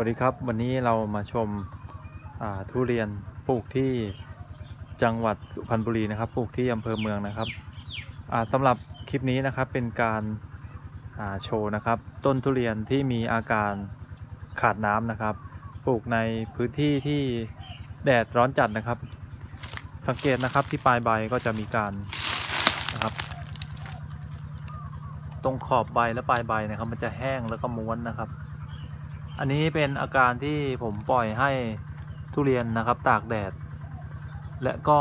วัสดีครับ วันนี้เรามาชมาทุเรียนปลูกที่จังหวัดสุพรรณบุรีนะครับ ปลูกที่อำเภอเมืองนะครับสำหรับคลิปนี้นะครับเป็นการาโชว์นะครับ ต้นทุเรียนที่มีอาการขาดน้ำนะครับ ปลูกในพื้นที่ที่แดดร้อนจัดนะครับ สังเกตนะครับที่ปลายใบก็จะมีการนะครับ ตรงขอบใบและปลายใบนะครับ มันจะแห้งแล้วก็ม้วนนะครับ อันนี้เป็นอาการที่ผมปล่อยให้ทุเรียนนะครับตากแดด และก็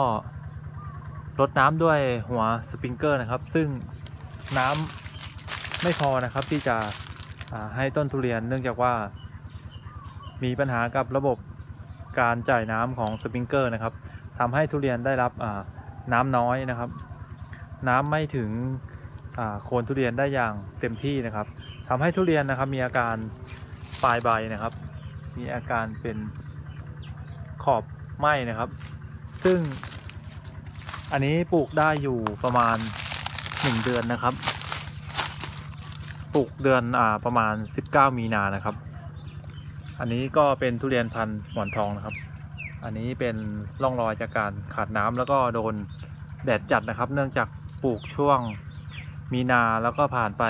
รดน้ำด้วยหัวสปริงเกอร์นะครับ ซึ่งน้ำไม่พอนะครับที่จะให้ต้นทุเรียนเนื่องจากว่า มีปัญหากับระบบการจ่ายน้ำของสปริงเกอร์นะครับทำให้ทุเรียนได้รับน้ำน้อยนะครับ น้ำไม่ถึงโคนทุเรียนได้อย่างเต็มที่นะครับทำให้ทุเรียนนะครับมีอาการ ปลายใบนะครับ มีอาการเป็นขอบไหม้นะครับ ซึ่งอันนี้ปลูกได้อยู่ประมาณ 1 เดือนนะครับ ปลูกเดือนอ่าประมาณ 19 มีนานะครับ อันนี้ก็เป็นทุเรียนพันธุ์หมอนทองนะครับ อันนี้เป็นร่องรอยจากการขาดน้ำแล้วก็โดนแดดจัดนะครับ เนื่องจากปลูกช่วงมีนาแล้วก็ผ่านไป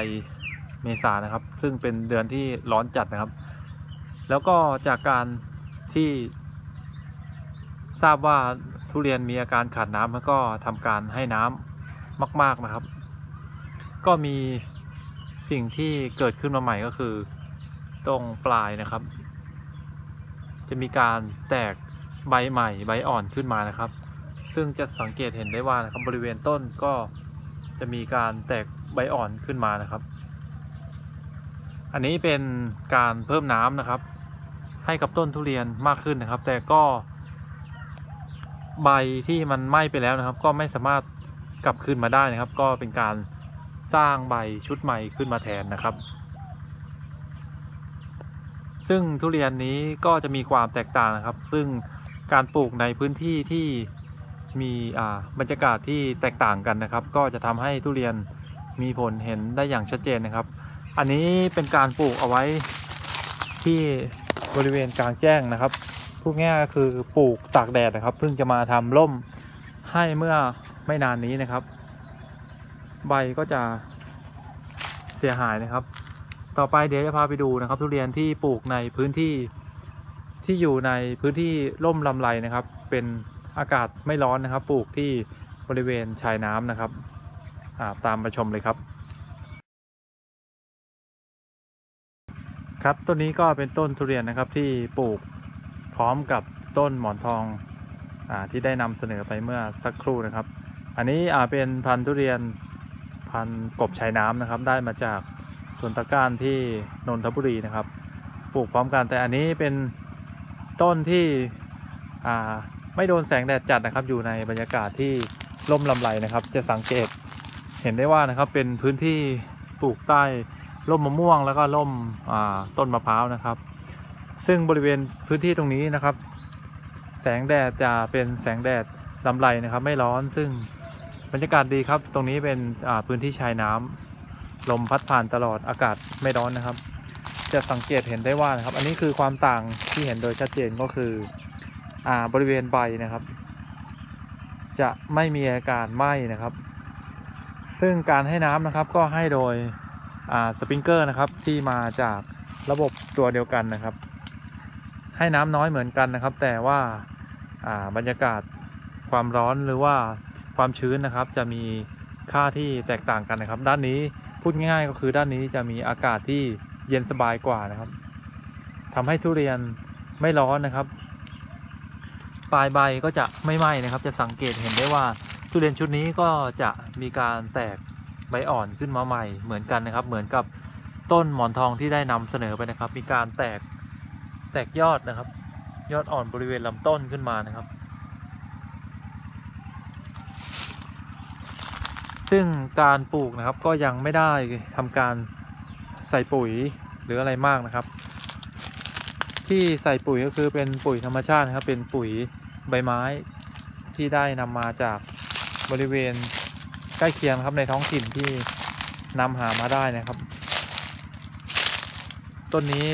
เมษานะครับ ซึ่งเป็นเดือนที่ร้อนจัดนะครับ แล้วก็จากการที่ทราบว่าทุเรียนมีอาการขาดน้ำแล้วก็ทำการให้น้ำมาก ๆนะครับ ก็มีสิ่งที่เกิดขึ้นมาใหม่ก็คือ ตรงปลายนะครับ จะมีการแตกใบใหม่ใบอ่อนขึ้นมานะครับ ซึ่งจะสังเกตเห็นได้ว่านะครับบริเวณต้นก็จะมีการแตกใบอ่อนขึ้นมานะครับ อันนี้เป็นการเพิ่มน้ำนะครับ ให้กับต้นทุเรียนมากขึ้นนะครับ แต่ก็ใบที่มันไหม้ไปแล้วนะครับ ก็ไม่สามารถกลับคืนมาได้นะครับ ก็เป็นการสร้างใบชุดใหม่ขึ้นมาแทนนะครับ ซึ่งทุเรียนนี้ก็จะมีความแตกต่างนะครับ ซึ่งการปลูกในพื้นที่ที่มีอ่าบรรยากาศที่แตกต่างกันนะครับ ก็จะทำให้ทุเรียนมีผลเห็นได้อย่างชัดเจนนะครับ อันนี้เป็นการปลูกเอาไว้ที่ บริเวณกลางแจ้งนะครับพูดง่ายก็คือปลูกตากแดดนะครับ เพิ่งจะมาทำร่มให้เมื่อไม่นานนี้นะครับ ใบก็จะเสียหายนะครับ ต่อไปเดี๋ยวจะพาไปดูนะครับ ทุเรียนที่ปลูกในพื้นที่ที่อยู่ในพื้นที่ร่มลำไรนะครับ เป็นอากาศไม่ร้อนนะครับ ปลูกที่บริเวณชายน้ำนะครับาตามมาชมเลยครับ ครับต้นนี้ก็เป็นต้นทุเรียนนะครับที่ปลูกพร้อมกับต้นหมอนทองอาที่ได้นำเสนอไปเมื่อสักครู่นะครับ อันนี้อ่าเป็นพันธุ์ทุเรียนพันธุ์กบชายน้ำนะครับ ได้มาจากสวนตะการที่นนทบุรีนะครับ ปลูกพร้อมกันแต่อันนี้เป็นต้นที่อ่าไม่โดนแสงแดดจัดนะครับ อยู่ในบรรยากาศที่ร่มลำไรนะครับ จะสังเกตเห็นได้ว่านะครับเป็นพื้นที่ปลูกใต้ ร่มมะม่วงแล้วก็ร่มต้นมะพร้าวนะครับ ซึ่งบริเวณพื้นที่ตรงนี้นะครับ แสงแดดจะเป็นแสงแดดลำไรนะครับ ไม่ร้อนซึ่งบรรยากาศดีครับ ตรงนี้เป็นพื้นที่ชายน้ำลมพัดผ่านตลอดอากาศไม่ร้อนนะครับ จะสังเกตเห็นได้ว่านะครับ อันนี้คือความต่างที่เห็นโดยชัดเจนก็คืออบริเวณใบนะครับ จะไม่มีอาการไหม้นะครับ ซึ่งการให้น้ำนะครับก็ให้โดย สปริงเกอร์นะครับที่มาจากระบบตัวเดียวกันนะครับ ให้น้ำน้อยเหมือนกันนะครับ แต่ว่าอ่าบรรยากาศความร้อนหรือว่าความชื้นนะครับ จะมีค่าที่แตกต่างกันนะครับ ด้านนี้พูดง่ายๆก็คือด้านนี้จะมีอากาศที่เย็นสบายกว่านะครับทำให้ทุเรียนไม่ร้อนนะครับ ปลายใบก็จะไม่ไหม้นะครับ จะสังเกตเห็นได้ว่าทุเรียนชุดนี้ก็จะมีการแตก ใบอ่อนขึ้นมาใหม่เหมือนกันนะครับ เหมือนกับต้นหมอนทองที่ได้นำเสนอไปนะครับ มีการแตกแตกยอดนะครับ ยอดอ่อนบริเวณลำต้นขึ้นมานะครับ ซึ่งการปลูกนะครับก็ยังไม่ได้ทำการใส่ปุ๋ยหรืออะไรมากนะครับ ที่ใส่ปุ๋ยก็คือเป็นปุ๋ยธรรมชาตินะครับ เป็นปุ๋ยใบไม้ที่ได้นำมาจากบริเวณ ใกล้เคียงครับในท้องถิ่นที่นำหามาได้นะครับ ต้นนี้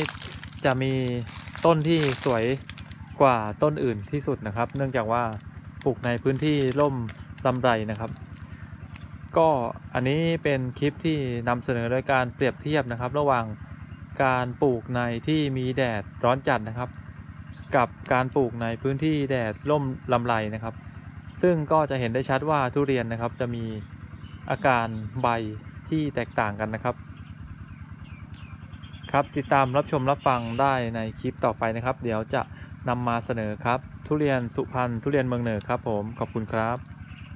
จะมีต้นที่สวยกว่าต้นอื่นที่สุดนะครับ เนื่องจากว่าปลูกในพื้นที่ร่มลำไรนะครับ ก็อันนี้เป็นคลิปที่นำเสนอโดยการเปรียบเทียบนะครับ ระหว่างการปลูกในที่มีแดดร้อนจัดนะครับ กับการปลูกในพื้นที่แดดร่มลำไรนะครับ ซึ่งก็จะเห็นได้ชัดว่าทุเรียนนะครับจะมี อาการใบที่แตกต่างกันนะครับ ครับติดตามรับชมรับฟังได้ในคลิปต่อไปนะครับ เดี๋ยวจะนำมาเสนอครับ ทุเรียนสุพรรณทุเรียนเมืองเหนือครับผมขอบคุณครับ